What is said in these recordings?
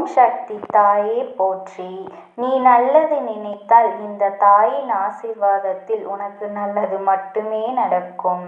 ஓம் சக்தி தாயே போற்றி. நீ நல்லது நினைத்தால் இந்த தாயின் ஆசீர்வாதத்தில் உனக்கு நல்லது மட்டுமே நடக்கும்.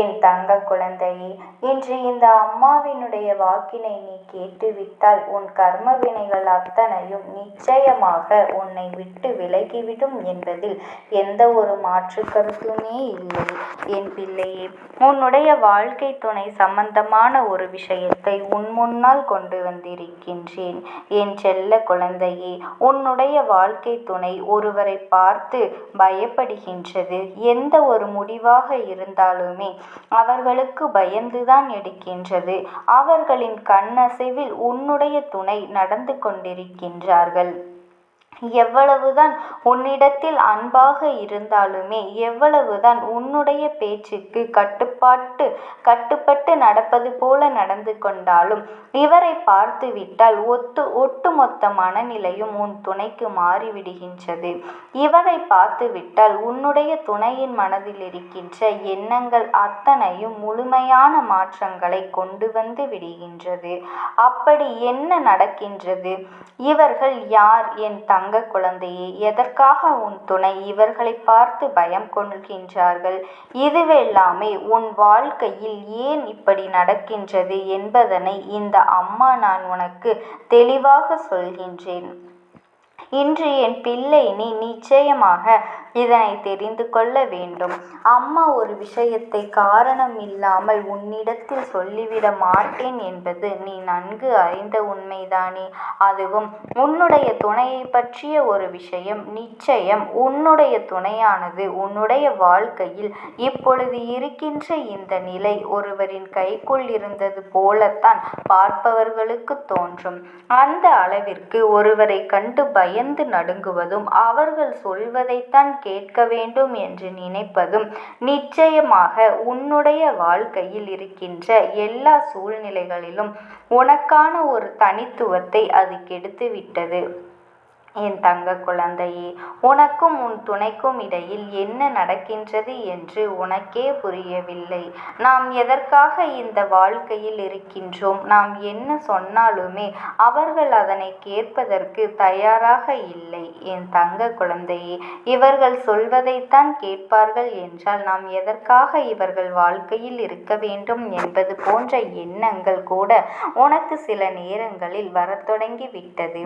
என் தங்க குழந்தையே இன்று இந்த அம்மாவினுடைய வாக்கினை நீ கேட்டுவிட்டால் உன் கர்ம வினைகள் அத்தனையும் நிச்சயமாக உன்னை விட்டு விலகிவிடும் என்பதில் எந்த ஒரு மாற்று கருத்துமே இல்லை. என் பிள்ளையே உன்னுடைய வாழ்க்கை துணை சம்பந்தமான ஒரு விஷயத்தை உன் முன்னால் கொண்டு வந்திருக்கின்றேன். என் செல்ல குழந்தையே உன்னுடைய வாழ்க்கை துணை ஒருவரை பார்த்து பயப்படுகின்றது. எந்த ஒரு முடிவாக இருந்தாலுமே அவர்களுக்கு பயந்துதான் எடுக்கின்றது. அவர்களின் கண்ணசைவில் உன்னுடைய துணை நடந்து கொண்டிருக்கின்றார்கள். எவ்வளவுதான் உன்னிடத்தில் அன்பாக இருந்தாலுமே எவ்வளவுதான் உன்னுடைய பேச்சுக்கு கட்டுப்பாட்டு கட்டுப்பட்டு நடப்பது போல நடந்து கொண்டாலும் இவரை பார்த்துவிட்டால் ஒத்து ஒட்டுமொத்த மனநிலையும் உன் துணைக்கு மாறிவிடுகின்றது. இவரை பார்த்துவிட்டால் உன்னுடைய துணையின் மனதில் இருக்கின்ற எண்ணங்கள் அத்தனையும் முழுமையான மாற்றங்களை கொண்டு வந்து விடுகின்றது. அப்படி என்ன நடக்கின்றது? இவர்கள் யார்? என் தங்க தங்க குழந்தையே எதற்காக உன் துணை இவர்களை பார்த்து பயம் கொள்கின்றார்கள்? இதுவெல்லாமே உன் வாழ்க்கையில் ஏன் இப்படி நடக்கின்றது என்பதனை இந்த அம்மா நான் உனக்கு தெளிவாக சொல்கின்றேன். இன்று என் பிள்ளை நீ நிச்சயமாக இதனை தெரிந்து கொள்ள வேண்டும். அம்மா ஒரு விஷயத்தை காரணம் இல்லாமல் உன்னிடத்தில் சொல்லிவிட மாட்டேன் என்பது நீ நன்கு அறிந்த உண்மைதானே. அதுவும் உன்னுடைய துணையை பற்றிய ஒரு விஷயம். நிச்சயம் உன்னுடைய துணையானது உன்னுடைய வாழ்க்கையில் இப்பொழுது இருக்கின்ற இந்த நிலை ஒருவரின் கைக்குள் இருந்தது போலத்தான் பார்ப்பவர்களுக்கு தோன்றும். அந்த அளவிற்கு ஒருவரை கண்டு பயந்து நடுங்குவதும் அவர்கள் சொல்வதைத்தான் கேட்க வேண்டும் என்று நினைப்பதும் நிச்சயமாக உன்னுடைய வாழ்க்கையில் இருக்கின்ற எல்லா சூழ்நிலைகளிலும் உனக்கான ஒரு தனித்துவத்தை அது கெடுத்துவிட்டது. என் தங்க குழந்தையே உனக்கும் உன் துணைக்கும் இடையில் என்ன நடக்கின்றது என்று உனக்கே புரியவில்லை. நாம் எதற்காக இந்த வாழ்க்கையில் இருக்கின்றோம்? நாம் என்ன சொன்னாலுமே அவர்கள் அதனை கேட்பதற்கு தயாராக இல்லை. என் தங்க குழந்தையே இவர்கள் சொல்வதைத்தான் கேட்பார்கள் என்றால் நாம் எதற்காக இவர்கள் வாழ்க்கையில் இருக்க வேண்டும் என்பது போன்ற எண்ணங்கள் கூட உனக்கு சில நேரங்களில் வரத் தொடங்கி விட்டது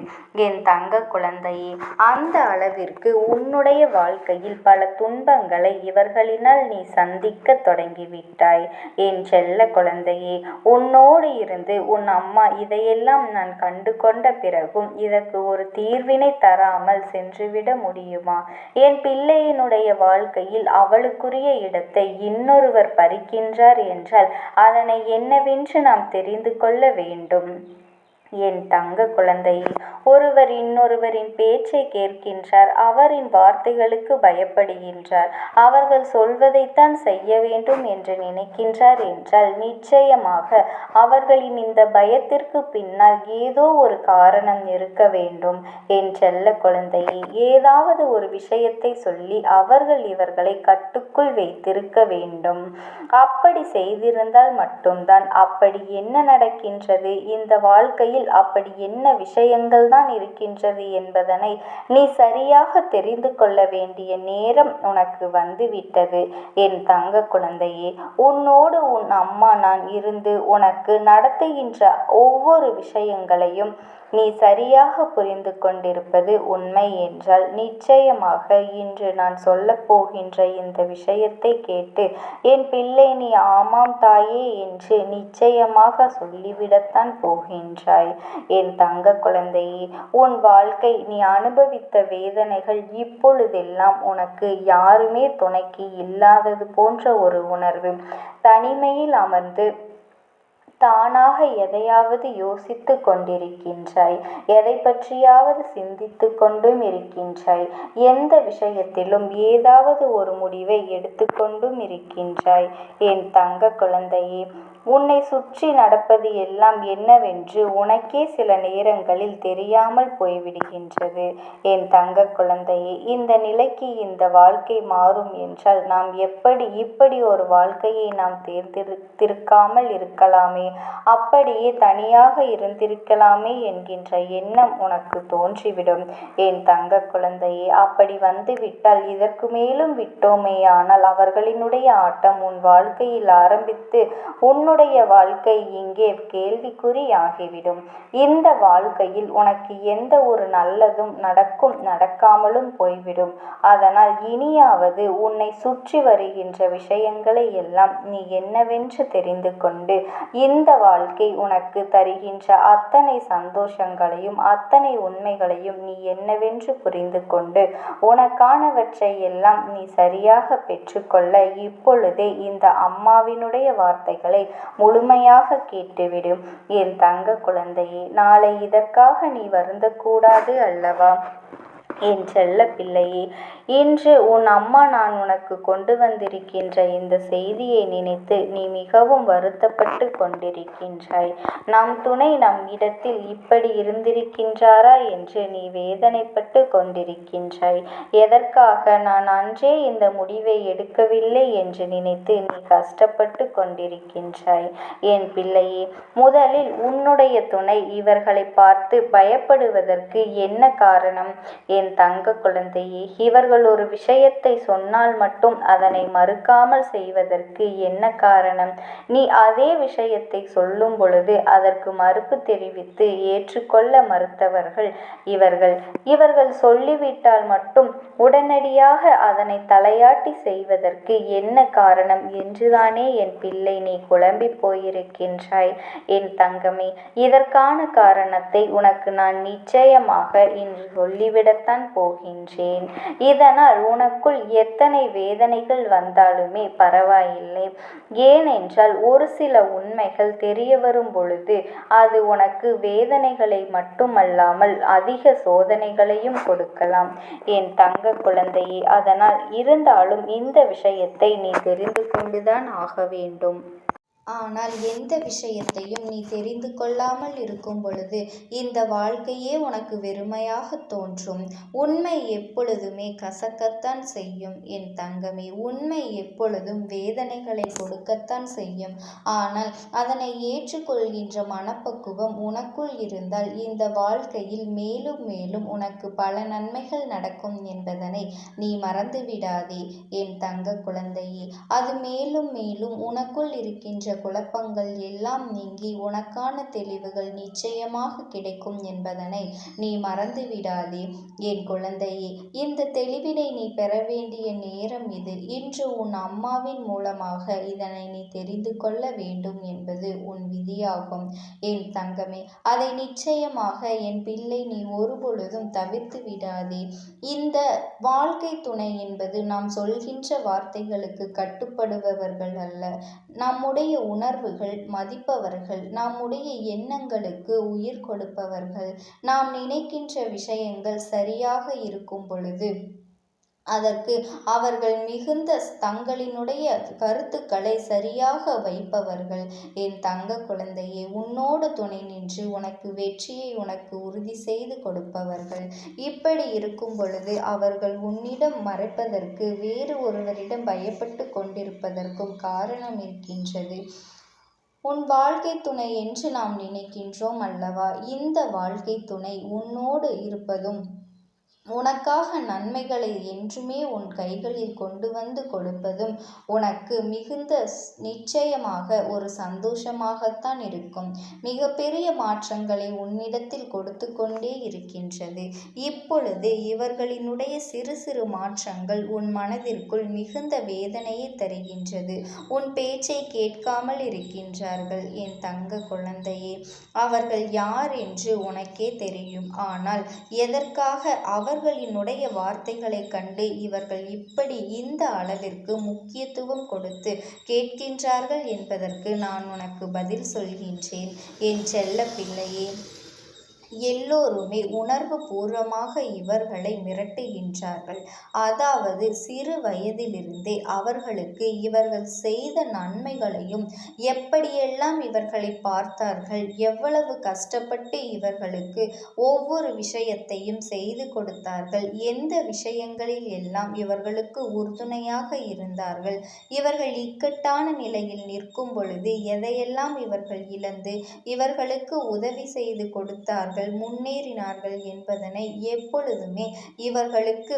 என் தங்க குழந்தை தந்தையே அந்த அளவிற்கு உன்னுடைய வாழ்க்கையில் பல துன்பங்களை இவர்களினால் நீ சந்திக்க தொடங்கிவிட்டாய். என் செல்ல குழந்தையே உன்னோடு இருந்து உன் அம்மா இதையெல்லாம் நான் கண்டு கொண்ட பிறகும் இதற்கு ஒரு தீர்வினை தராமல் சென்றுவிட முடியுமா? என் பிள்ளையினுடைய வாழ்க்கையில் அவளுக்குரிய இடத்தை இன்னொருவர் பறிக்கின்றார் என்றால் அதனை என்னவென்று நாம் தெரிந்து கொள்ள வேண்டும்? என் தங்க குழந்தை. ஒருவர் இன்னொருவரின் பேச்சை கேட்கின்றார். அவரின் வார்த்தைகளுக்கு பயப்படுகின்றார். அவர்கள் சொல்வதைத்தான் செய்ய வேண்டும் என்று நினைக்கின்றார் என்றால் நிச்சயமாக அவர்களின் இந்த பயத்திற்கு பின்னால் ஏதோ ஒரு காரணம் இருக்க வேண்டும். என் செல்ல குழந்தையை ஏதாவது ஒரு விஷயத்தை சொல்லி அவர்கள் இவர்களை கட்டுக்குள் வைத்திருக்க வேண்டும். அப்படி செய்திருந்தால் மட்டும்தான். அப்படி என்ன நடக்கின்றது? இந்த வாழ்க்கையில் வாழ்க்கையில் அப்படி என்ன விஷயங்கள் தான் இருக்கின்றது என்பதனை நீ சரியாக தெரிந்து கொள்ள வேண்டிய நேரம் உனக்கு வந்துவிட்டது. என் தங்க குழந்தையே உன்னோடு உன் அம்மா நான் இருந்து உனக்கு நடத்துகின்ற ஒவ்வொரு விஷயங்களையும் நீ சரியாக புரிந்து கொண்டிருப்பது உண்மை என்றால் நிச்சயமாக இன்று நான் சொல்லப்போகின்ற இந்த விஷயத்தை கேட்டு என் பிள்ளை நீ ஆமாம் தாயே என்று நிச்சயமாக சொல்லிவிடத்தான் போகின்றாய். என் தங்க குழந்தையே உன் வாழ்க்கை நீ அனுபவித்த வேதனைகள் இப்பொழுதெல்லாம் உனக்கு யாருமே துணைக்கு இல்லாதது போன்ற ஒரு உணர்வு தனிமையில் அமர்ந்து தானாக எதையாவது யோசித்து கொண்டிருக்கின்றாய். எதை பற்றியாவது சிந்தித்து கொண்டும் இருக்கின்றாய். எந்த விஷயத்திலும் ஏதாவது ஒரு முடிவை எடுத்துக்கொண்டும் இருக்கின்றாய். என் தங்க குழந்தையே உன்னை சுற்றி நடப்பது எல்லாம் என்னவென்று உனக்கே சில நேரங்களில் தெரியாமல் போய்விடுகின்றது. என் தங்க குழந்தையே இந்த நிலைக்கு இந்த வாழ்க்கை மாறும் என்றால் நாம் எப்படி இப்படி ஒரு வாழ்க்கையை நாம் தேர்ந்தெடுத்திருக்காமல் இருக்கலாமே? அப்படியே தனியாக இருந்திருக்கலாமே என்கின்ற எண்ணம் உனக்கு தோன்றிவிடும். என் தங்க குழந்தையே அப்படி வந்துவிட்டால் இதற்கு மேலும் விட்டோமேயானால் அவர்களினுடைய ஆட்டம் உன் வாழ்க்கையில் ஆரம்பித்து உன்னுடைய வாழ்க்கை இங்கே கேள்விக்குறியாகிவிடும் இந்த வாழ்க்கையில் உனக்கு எந்த ஒரு நல்லதும் நடக்கும் நடக்காமலும் போய்விடும். அதனால் இனியாவது உன்னை சுற்றி வருகின்ற விஷயங்களை எல்லாம் நீ என்னவென்று தெரிந்து கொண்டு இந்த வாழ்க்கை உனக்கு தருகின்ற அத்தனை சந்தோஷங்களையும் அத்தனை உண்மைகளையும் நீ என்னவென்று புரிந்து கொண்டு உனக்கானவற்றை எல்லாம் நீ சரியாக பெற்றுக்கொள்ள இப்பொழுதே இந்த அம்மாவினுடைய வார்த்தைகளை முழுமையாக கேட்டுவிடும் என் தங்க குழந்தையே நாளை இதற்காக நீ வருந்தக்கூடாது அல்லவா? என் செல்ல பிள்ளையே இன்று உன் அம்மா நான் உனக்கு கொண்டு வந்திருக்கின்ற இந்த செய்தியை நினைத்து நீ மிகவும் வருத்தப்பட்டு கொண்டிருக்கின்றாய். நம் துணை நம் இடத்தில் இப்படி இருந்திருக்கின்றாரா என்று நீ வேதனைப்பட்டு கொண்டிருக்கின்றாய். எதற்காக நான் அன்றே இந்த முடிவை எடுக்கவில்லை என்று நினைத்து நீ கஷ்டப்பட்டு கொண்டிருக்கின்றாய். என் பிள்ளையே முதலில் உன்னுடைய துணை இவர்களை பார்த்து பயப்படுவதற்கு என்ன காரணம்? என் தங்க குழந்தையே இவர்கள் ஒரு விஷயத்தை சொன்னால் மட்டும் அதனை மறுக்காமல் செய்வதற்கு என்ன காரணம்? நீ அதே விஷயத்தை சொல்லும் பொழுது அதற்கு மறுப்பு தெரிவித்து ஏற்றுக்கொள்ள மறுத்தவர்கள் இவர்கள். இவர்கள் சொல்லிவிட்டால் மட்டும் உடனடியாக அதனை தலையாட்டி செய்வதற்கு என்ன காரணம்? என்றுதானே என் பிள்ளை நீ குழம்பி போயிருக்கின்றாய். என் தங்கமே இதற்கான காரணத்தை உனக்கு நான் நிச்சயமாக இன்று சொல்லிவிடத்தான் போகின்றேன். போகின்றேன் இதனால் உனக்குள் எத்தனை வேதனைகள் வந்தாலுமே பரவாயில்லை. ஏனென்றால் ஒரு சில உண்மைகள் தெரிய வரும் பொழுது அது உனக்கு வேதனைகளை மட்டுமல்லாமல் அதிக சோதனைகளையும் கொடுக்கலாம். என் தங்க குழந்தையே அதனால் இருந்தாலும் இந்த விஷயத்தை நீ தெரிந்து கொண்டுதான் ஆக வேண்டும். ஆனால் எந்த விஷயத்தையும் நீ தெரிந்து கொள்ளாமல் இருக்கும் பொழுது இந்த வாழ்க்கையே உனக்கு வெறுமையாக தோன்றும். உண்மை எப்பொழுதுமே கசக்கத்தான் செய்யும். என் தங்கமே உண்மை எப்பொழுதும் வேதனைகளை கொடுக்கத்தான் செய்யும். ஆனால் அதனை ஏற்றுக்கொள்கின்ற மனப்பக்குவம் உனக்குள் இருந்தால் இந்த வாழ்க்கையில் மேலும் மேலும் உனக்கு பல நன்மைகள் நடக்கும் என்பதனை நீ மறந்துவிடாதே என் தங்க குழந்தையே. அது மேலும் மேலும் உனக்குள் இருக்கின்ற குழப்பங்கள் எல்லாம் நீங்கி உனக்கான தெளிவுகள் நிச்சயமாக கிடைக்கும் என்பதனை நீ மறந்துவிடாதே. என் குழந்தையே இந்த தெளிவினை நீ பெற வேண்டிய நேரம் இது. இன்று உன் அம்மாவின் மூலமாக இதனை நீ தெரிந்து கொள்ள வேண்டும் என்பது உன் விதியாகும். என் தங்கமே அதை நிச்சயமாக என் பிள்ளை நீ ஒருபொழுதும் தவிர்த்து விடாதே. இந்த வாழ்க்கை துணை என்பது நாம் சொல்கின்ற வார்த்தைகளுக்கு கட்டுப்படுபவர்கள் அல்ல. நம்முடைய உணர்வுகள் மதிப்பவர்கள் நம்முடைய எண்ணங்களுக்கு உயிர் கொடுப்பவர்கள் நாம் நினைக்கின்ற விஷயங்கள் சரியாக இருக்கும் பொழுது அதற்கு அவர்கள் மிகுந்த தங்களினுடைய கருத்துக்களை சரியாக வைப்பவர்கள். என் தங்க குழந்தையே உன்னோடு துணை நின்று உனக்கு வெற்றியை உனக்கு உறுதி செய்து கொடுப்பவர்கள். இப்படி இருக்கும் பொழுது அவர்கள் உன்னிடம் மறைப்பதற்கு வேறு ஒருவரிடம் பயப்பட்டு கொண்டிருப்பதற்கும் காரணம் இருக்கின்றது. உன் வாழ்க்கை துணை என்று நாம் நினைக்கின்றோம் அல்லவா? இந்த வாழ்க்கை துணை உன்னோடு இருப்பதும் உனக்காக நன்மைகளை என்றுமே உன் கைகளில் கொண்டு வந்து கொடுப்பதும் உனக்கு மிகுந்த நிச்சயமாக ஒரு சந்தோஷமாகத்தான் இருக்கும். மிகப்பெரிய மாற்றங்களை உன்னிடத்தில் கொடுத்து கொண்டே இருக்கின்றது. இப்பொழுது இவர்களினுடைய சிறு சிறு மாற்றங்கள் உன் மனதிற்குள் மிகுந்த வேதனையை தருகின்றது. உன் பேச்சை கேட்காமல் இருக்கின்றார்கள் என் தங்க குழந்தையே. அவர்கள் யார் என்று உனக்கே தெரியும். ஆனால் எதற்காக அவர் அவர்களினுடைய வார்த்தைகளைக் கண்டு இவர்கள் இப்படி இந்த அளவிற்கு முக்கியத்துவம் கொடுத்து கேட்கின்றார்கள் என்பதற்கு நான் உனக்கு பதில் சொல்கின்றேன். என் செல்ல பிள்ளையே எல்லோருமே உணர்வு பூர்வமாக இவர்களை மிரட்டுகின்றார்கள். அதாவது சிறு வயதிலிருந்தே அவர்களுக்கு இவர்கள் செய்த நன்மைகளையும் எப்படியெல்லாம் இவர்களை பார்த்தார்கள் எவ்வளவு கஷ்டப்பட்டு இவர்களுக்கு ஒவ்வொரு விஷயத்தையும் செய்து கொடுத்தார்கள் எந்த விஷயங்களில் எல்லாம் இவர்களுக்கு உறுதுணையாக இருந்தார்கள் இவர்கள் இக்கட்டான நிலையில் நிற்கும் பொழுது எதையெல்லாம் இவர்கள் இழந்து இவர்களுக்கு உதவி செய்து கொடுத்தார்கள் முன்னேறினார்கள் என்பதனை எப்பொழுதுமே இவர்களுக்கு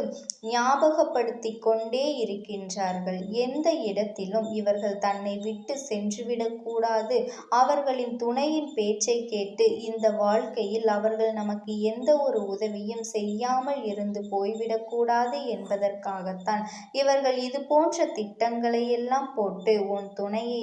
ஞாபகப்படுத்தி கொண்டே இருக்கின்றார்கள். எந்த இடத்திலும் இவர்கள் தன்னை விட்டு சென்றுவிடக்கூடாது அவர்களின் துணையின் பேச்சை கேட்டு இந்த வாழ்க்கையில் அவர்கள் நமக்கு எந்த ஒரு உதவியும் செய்யாமல் இருந்து போய்விடக்கூடாது என்பதற்காகத்தான் இவர்கள் இது போன்ற திட்டங்களை எல்லாம் போட்டு உன் துணையை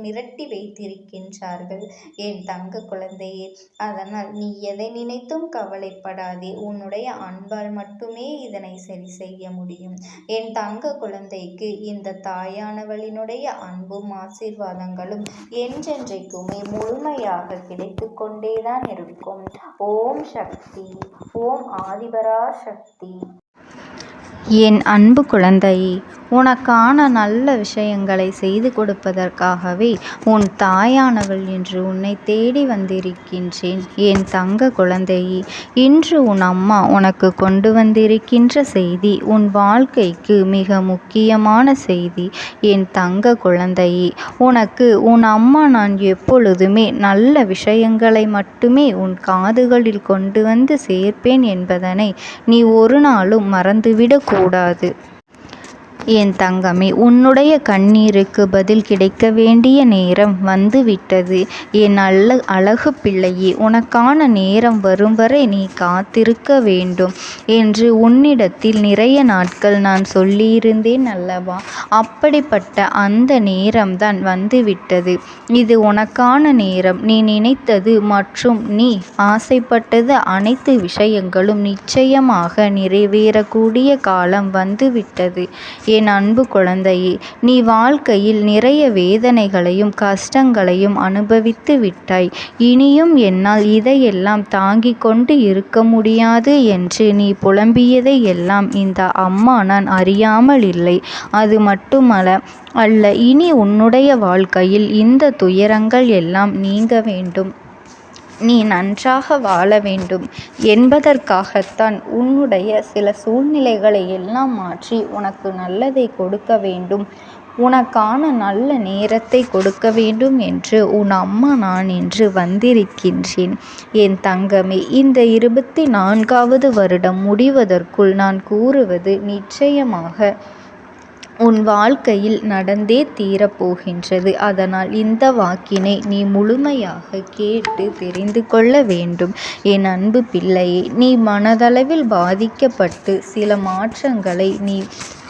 மிரட்டி வைத்திருக்கின்றார்கள். என் தங்க குழந்தையே? அதனால் நீ எதை நினைத்தும் கவலைப்படாதே. உன்னுடைய அன்பால் மட்டுமே இதனை சரி செய்ய முடியும். என் தங்க குழந்தைக்கு இந்த தாயானவளினுடைய அன்பும் ஆசீர்வாதங்களும் என்றென்றைக்குமே முழுமையாக கிடைத்து கொண்டேதான் இருக்கும். ஓம் சக்தி ஓம் ஆதிபரா சக்தி என் அன்பு குழந்தை உனக்கான நல்ல விஷயங்களை செய்து கொடுப்பதற்காகவே உன் தாயானவள் என்று உன்னை தேடி வந்திருக்கின்றேன். என் தங்க குழந்தையே இன்று உன் அம்மா உனக்கு கொண்டு வந்திருக்கின்ற செய்தி உன் வாழ்க்கைக்கு மிக முக்கியமான செய்தி. என் தங்க குழந்தையே உனக்கு உன் அம்மா நான் எப்பொழுதுமே நல்ல விஷயங்களை மட்டுமே உன் காதுகளில் கொண்டு வந்து சேர்ப்பேன் என்பதனை நீ ஒரு நாளும் மறந்துவிடக்கூடாது. என் தங்கமே உன்னுடைய கண்ணீருக்கு பதில் கிடைக்க வேண்டிய நேரம் வந்துவிட்டது. என் நல்ல அழகு பிள்ளையே உனக்கான நேரம் வரும் வரை நீ காத்திருக்க வேண்டும் என்று உன்னிடத்தில் நிறைய நாட்கள் நான் சொல்லியிருந்தேன் அல்லவா? அப்படிப்பட்ட அந்த நேரம்தான் வந்துவிட்டது. இது உனக்கான நேரம். நீ நினைத்தது மற்றும் நீ ஆசைப்பட்டது அனைத்து விஷயங்களும் நிச்சயமாக நிறைவேறக்கூடிய காலம் வந்துவிட்டது. என் அன்பு குழந்தையே நீ வாழ்க்கையில் நிறைய வேதனைகளையும் கஷ்டங்களையும் அனுபவித்து விட்டாய். இனியும் என்னால் இதையெல்லாம் தாங்கிக் கொண்டு இருக்க முடியாது என்று நீ புலம்பியதை எல்லாம் இந்த அம்மா நான் அறியாமல் இல்லை. அது மட்டுமல்ல அல்ல இனி உன்னுடைய வாழ்க்கையில் இந்த துயரங்கள் எல்லாம் நீங்க வேண்டும். நீ நன்றாக வாழ வேண்டும். என்பதற்காகத்தான் உன்னுடைய சில சூழ்நிலைகளை எல்லாம் மாற்றி உனக்கு நல்லதை கொடுக்க வேண்டும். உனக்கான நல்ல நேரத்தை கொடுக்க வேண்டும் என்று உன் அம்மா நான் என்று வந்திருக்கின்றேன். என் தங்கமே இந்த இருபத்தி நான்காவது வருடம் முடிவதற்குள் நான் கூறுவது நிச்சயமாக உன் வாழ்க்கையில் நடந்தே தீரப்போகின்றது அதனால் இந்த வாக்கினை நீ முழுமையாக கேட்டு தெரிந்து கொள்ள வேண்டும். என் அன்பு பிள்ளையே நீ மனதளவில் பாதிக்கப்பட்டு சில மாற்றங்களை நீ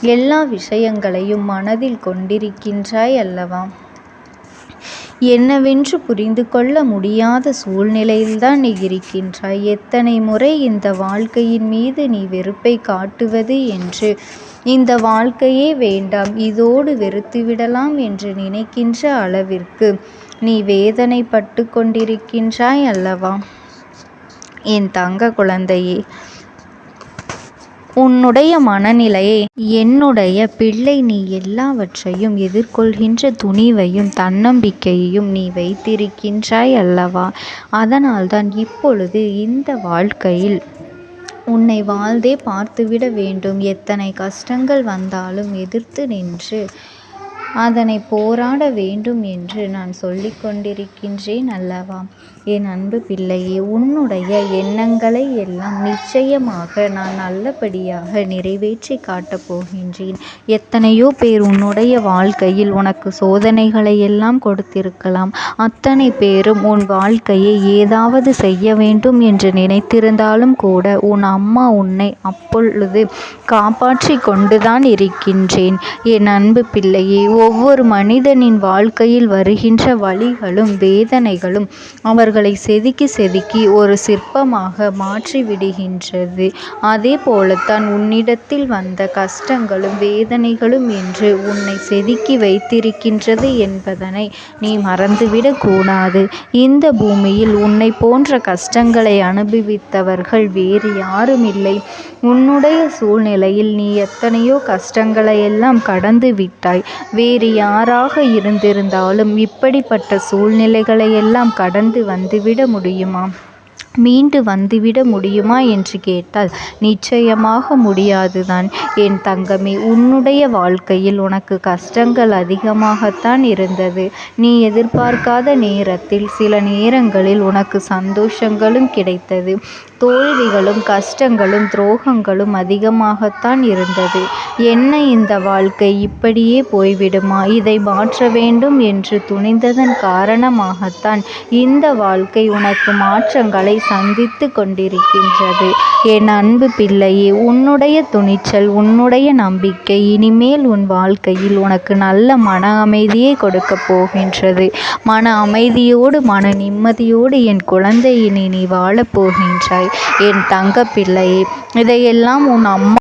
எல்லா விஷயங்களையும் மனதில் கொண்டிருக்கின்றாய் அல்லவா? என்னவென்று புரிந்து கொள்ள முடியாத சூழ்நிலையில்தான் நீ இருக்கின்றாய். எத்தனை முறை இந்த வாழ்க்கையின் மீது நீ வெறுப்பை காட்டுவது என்று இந்த வாழ்க்கையே வேண்டாம் இதோடு வெறுத்துவிடலாம் என்று நினைக்கின்ற அளவிற்கு நீ வேதனைப்பட்டு கொண்டிருக்கின்றாய் அல்லவா? என் தங்க குழந்தையே உன்னுடைய மனநிலையை என்னுடைய பிள்ளை நீ எல்லாவற்றையும் எதிர்கொள்கின்ற துணிவையும் தன்னம்பிக்கையையும் நீ வைத்திருக்கின்றாய் அல்லவா? அதனால்தான் இப்பொழுது இந்த வாழ்க்கையில் உன்னை வாழ்ந்தே பார்த்துவிட வேண்டும். எத்தனை கஷ்டங்கள் வந்தாலும் எதிர்த்து நின்று அதனை போராட வேண்டும் என்று நான் சொல்லிக் கொண்டிருக்கின்றேன் அல்லவா? என் அன்பு பிள்ளையே உன்னுடைய எண்ணங்களை எல்லாம் நிச்சயமாக நான் நல்லபடியாக நிறைவேற்றி காட்டப் போகின்றேன். எத்தனையோ பேர் உன்னுடைய வாழ்க்கையில் உனக்கு சோதனைகளை எல்லாம் கொடுத்திருக்கலாம். அத்தனை பேரும் உன் வாழ்க்கையை ஏதாவது செய்ய வேண்டும் என்று நினைத்திருந்தாலும் கூட உன் அம்மா உன்னை அப்பொழுது காப்பாற்றி கொண்டுதான் இருக்கின்றேன். என் அன்பு பிள்ளையே ஒவ்வொரு மனிதனின் வாழ்க்கையில் வருகின்ற வலிகளும் வேதனைகளும் அவர்களை செதுக்கி செதுக்கி ஒரு சிற்பமாக மாற்றிவிடுகின்றது. அதே போலத்தான் உன்னிடத்தில் வந்த கஷ்டங்களும் வேதனைகளும் என்று உன்னை செதுக்கி வைத்திருக்கின்றது என்பதனை நீ மறந்துவிடக் கூடாது. இந்த பூமியில் உன்னை போன்ற கஷ்டங்களை அனுபவித்தவர்கள் வேறு யாரும் இல்லை உன்னுடைய சூழ்நிலையில் நீ எத்தனையோ கஷ்டங்களையெல்லாம் கடந்து விட்டாய். வே வேறு யாராக இருந்திருந்தாலும் இப்படிப்பட்ட சூழ்நிலைகளையெல்லாம் கடந்து வந்துவிட முடியுமா? மீண்டு வந்துவிட முடியுமா என்று கேட்டால் நிச்சயமாக முடியாதுதான். என் தங்கமே உன்னுடைய வாழ்க்கையில் உனக்கு கஷ்டங்கள் அதிகமாகத்தான் இருந்தது. நீ எதிர்பார்க்காத நேரத்தில் சில நேரங்களில் உனக்கு சந்தோஷங்களும் கிடைத்தது. தோல்விகளும் கஷ்டங்களும் துரோகங்களும் அதிகமாகத்தான் இருந்தது. என்ன இந்த வாழ்க்கை? இப்படியே போய்விடுமா? இதை மாற்ற வேண்டும் என்று துணிந்ததன் காரணமாகத்தான் இந்த வாழ்க்கை உனக்கு மாற்றங்களை சந்தித்து கொண்டிருக்கின்றது. என் அன்பு பிள்ளையே உன்னுடைய துணிச்சல் உன்னுடைய நம்பிக்கை இனிமேல் உன் வாழ்க்கையில் உனக்கு நல்ல மன அமைதியை கொடுக்கப் போகின்றது. மன அமைதியோடு மன நிம்மதியோடு என் குழந்தையினை நீ வாழப் போகின்றாய். என் தங்க பிள்ளையே இதையெல்லாம் உன் அம்மா